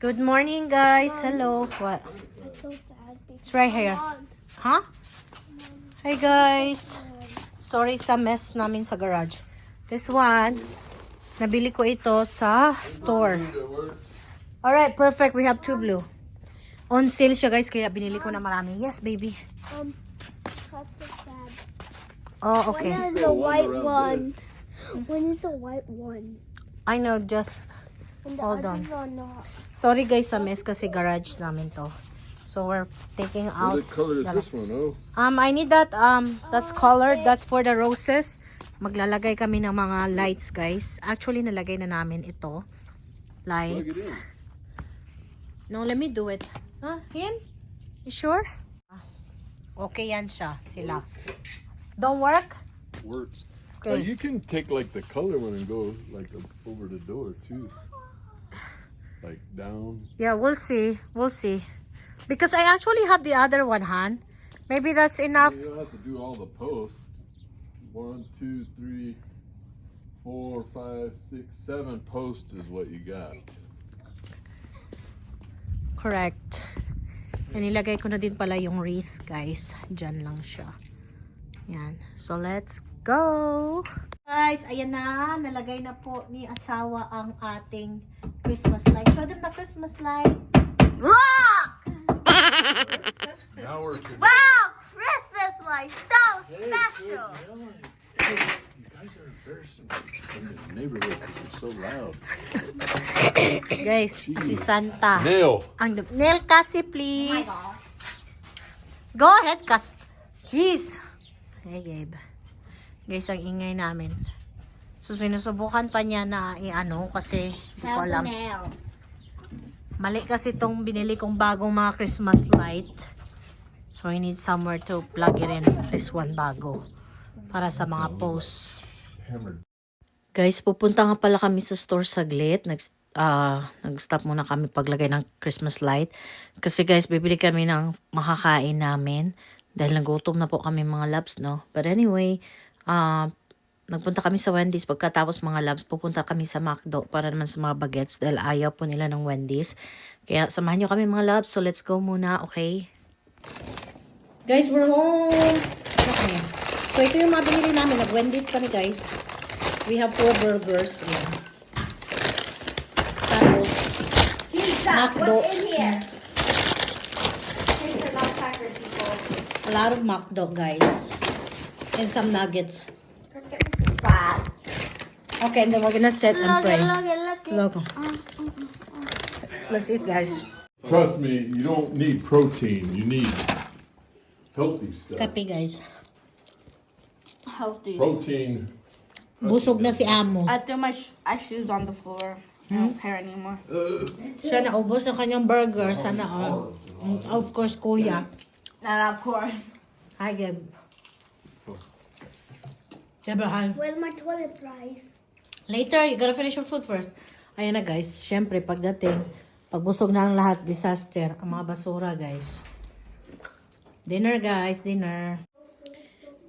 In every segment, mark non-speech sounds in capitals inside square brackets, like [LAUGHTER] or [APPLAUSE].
Good morning, guys. Hello. What? That's so sad. It's right here. Huh? Hi, guys. Sorry sa mess namin sa garage. This one, nabili ko ito sa store. Alright, perfect. We have two blue. On sale siya, guys, kaya binili ko na marami. Yes, baby. Um. Oh, okay. When is the white one? When is the white one? I know, just Hold not. Sorry guys sa mess kasi garage namin to. So we're taking out. What color is this one? Oh, Um, I need that, um, that's colored. That's for the roses. Maglalagay kami ng mga lights guys. Actually, nalagay na namin ito. Lights. No, let me do it. Huh? Yan? You sure? Okay yan siya, sila. Don't work? Works. Okay. you can take like the color one and go like over the door too. Like down. Yeah, we'll see. We'll see. Because I actually have the other one, Han. Maybe that's enough. You don't have to do all the posts. One, two, three, four, five, six, seven posts is what you got. Correct. And nilagay ko na din pala yung wreath, guys. Diyan lang siya. Yan. So, let's go! Guys, ayan na. Nalagay na po ni asawa ang ating Christmas light. Show them the Christmas light. Look! Now we're Wow! Christmas light! So special! You guys are embarrassing in this neighborhood because it's so loud. Guys, si Santa. Nail. Ang nail kasi, please. Go ahead, kas. Jeez. Hey, Gabe. Guys, ang ingay namin. So, sinusubukan pa niya na i-ano kasi hindi ko alam. Mali kasi itong binili kong bagong mga Christmas light. So, I need somewhere to plug it in. This one bago. Para sa mga posts. Guys, pupunta nga pala kami sa store saglit. Nag, ah, nag-stop muna kami paglagay ng Christmas light. Kasi guys, bibili kami ng makakain namin. Dahil nagutom na po kami mga labs, no? But anyway, ah, nagpunta kami sa Wendy's. Pagkatapos mga labs, pupunta kami sa McDo para naman sa mga bagets dahil ayaw po nila ng Wendy's. Kaya samahan nyo kami mga labs. So let's go muna, okay? Guys, we're home! Okay. So ito yung mga binili namin. Nag-Wendy's kami guys. We have four burgers. Ayan. Tapos, people. a lot of McDo, guys. And some nuggets. Okay, and then we're gonna sit and pray. um. Let's eat, guys. Trust me, you don't need protein. You need healthy stuff. Kape, guys. healthy. Protein. Busog na si Amo. I threw my sh- I shoes on the floor. I don't care anymore. Siya naubos ng kanyang burger. Sana all. And of course, kuya. And of course, Hi, Gab. Siyempre, hi. Where's my toilet fries? Later, you gotta finish your food first. Ayan na guys, syempre pagdating, pagbusog na ang lahat, disaster, ang mga basura guys. Dinner guys, dinner.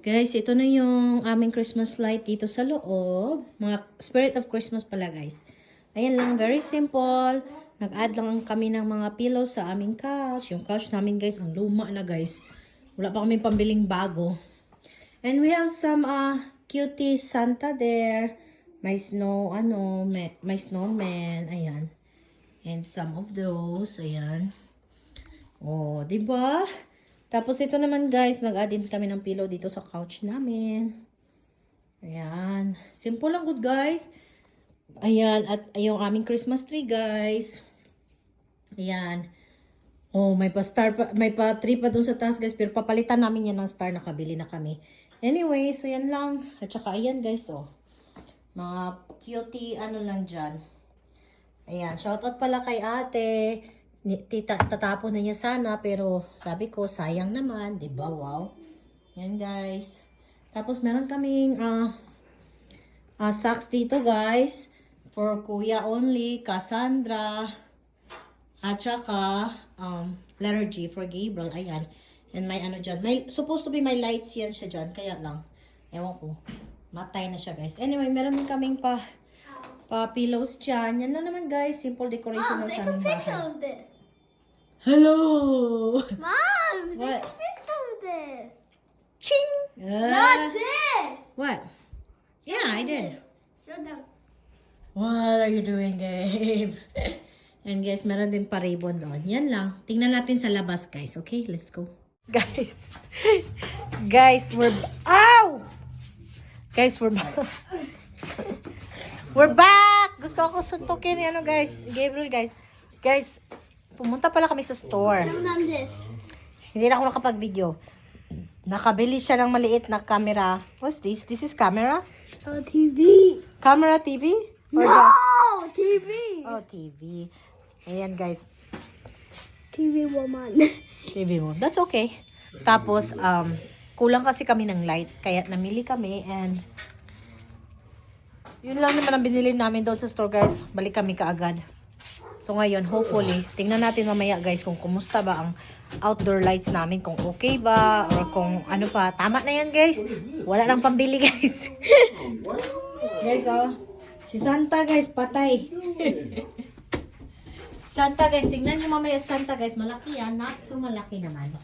Guys, ito na yung aming Christmas light dito sa loob. Mga spirit of Christmas pala guys. Ayan lang, very simple. Nag-add lang kami ng mga pillows sa aming couch. Yung couch namin guys, ang luma na guys. Wala pa kami pambiling bago. And we have some uh, cutie Santa there. May snow, ano, may, may snowman. Ayan. And some of those. Ayan. Oh, di ba? Tapos ito naman guys, nag-add din kami ng pillow dito sa couch namin. Ayan. Simple lang good guys. Ayan. At yung aming Christmas tree guys. Ayan. Oh, may pa star pa, may pa tree pa dun sa taas guys, pero papalitan namin yan ng star nakabili na kami. Anyway, so yan lang. At saka ayan guys, oh. Mga cutie ano lang dyan. Ayan, shoutout pala kay ate. Tita, tatapon na niya sana, pero sabi ko, sayang naman, di ba? Wow. Yan guys. Tapos meron kaming ah ah, socks dito guys. For kuya only, Cassandra. At saka, um, letter G for Gabriel. Ayan. And may ano dyan. May, supposed to be may lights yan siya dyan. Kaya lang. Ewan ko. Matay na siya guys. Anyway, meron din kaming pa Pa pillows dyan. Yan lang naman guys. Simple decoration Mom, ng take sa a aming picture bahay. of this. Hello! Mom, What? take a picture of this. Ching! Not Ah, this. what? Yeah, I did. Show them. What are you doing, Gabe? [LAUGHS] And guys, meron din pa ribbon doon. Yan lang. Tingnan natin sa labas, guys. Okay, let's go. Guys. [LAUGHS] guys, we're... Ow! Guys, we're back. we're back! Gusto ako suntukin. Ano, guys? Gabriel, guys. Guys, pumunta pala kami sa store. Hindi na ako nakapag-video. Nakabili siya ng maliit na camera. What's this? This is camera? Oh, TV. Camera TV? Or No, just... TV. Oh, TV. Ayan, guys. TV woman. TV mo. That's okay. Tapos, um, kulang kasi kami ng light. Kaya namili kami and yun lang naman ang binili namin doon sa store, guys. Balik kami kaagad. So, ngayon, hopefully, tingnan natin mamaya, guys, kung kumusta ba ang outdoor lights namin. Kung okay ba or kung ano pa. Tama na yan, guys. Wala nang pambili, [LAUGHS] guys. guys, oh. Si Santa, guys, patay. [LAUGHS] Santa, guys. Tingnan nyo mamaya Santa, guys. Malaki yan. Not so malaki naman.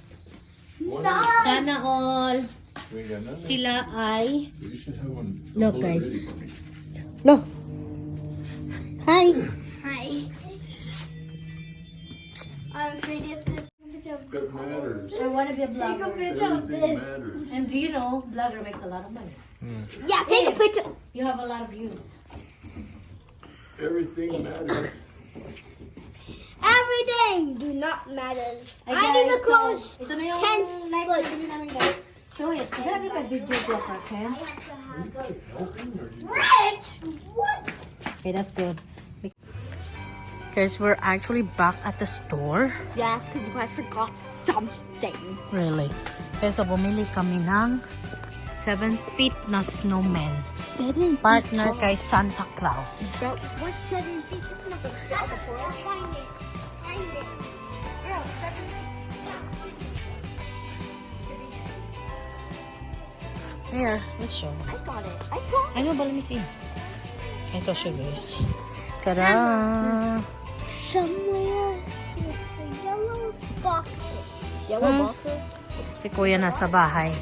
Sana all We ain't got nothing. sila ay... You should have one. Look, hold it guys. ready for me. Lo. Hi. Hi. I'm afraid you have to take a picture of That matters. I want to be a Take a picture of Everything this. matters. And do you know, blogger makes a lot of money. Yeah, take a picture. You have a lot of views. Everything matters. Everything do not matter. Ay, I need to guys, close. so, ito na yung Ken, light na bili namin, guys. Show it. You gotta get a video blogger, Ken. Rich? What? Okay, that's good. Guys, we're actually back at the store. Yes, because you guys forgot something. Really? Okay, so bumili kami ng 7 feet na snowman. Seven Partner kay Santa Claus. Bro, what's seven feet? This is Here, let's show. I got it. I got Ano ba, let me see. Ito siya, guys. Tada! somewhere with the yellow boxes. Yellow Hmm? boxes? Si kuya nasa bahay.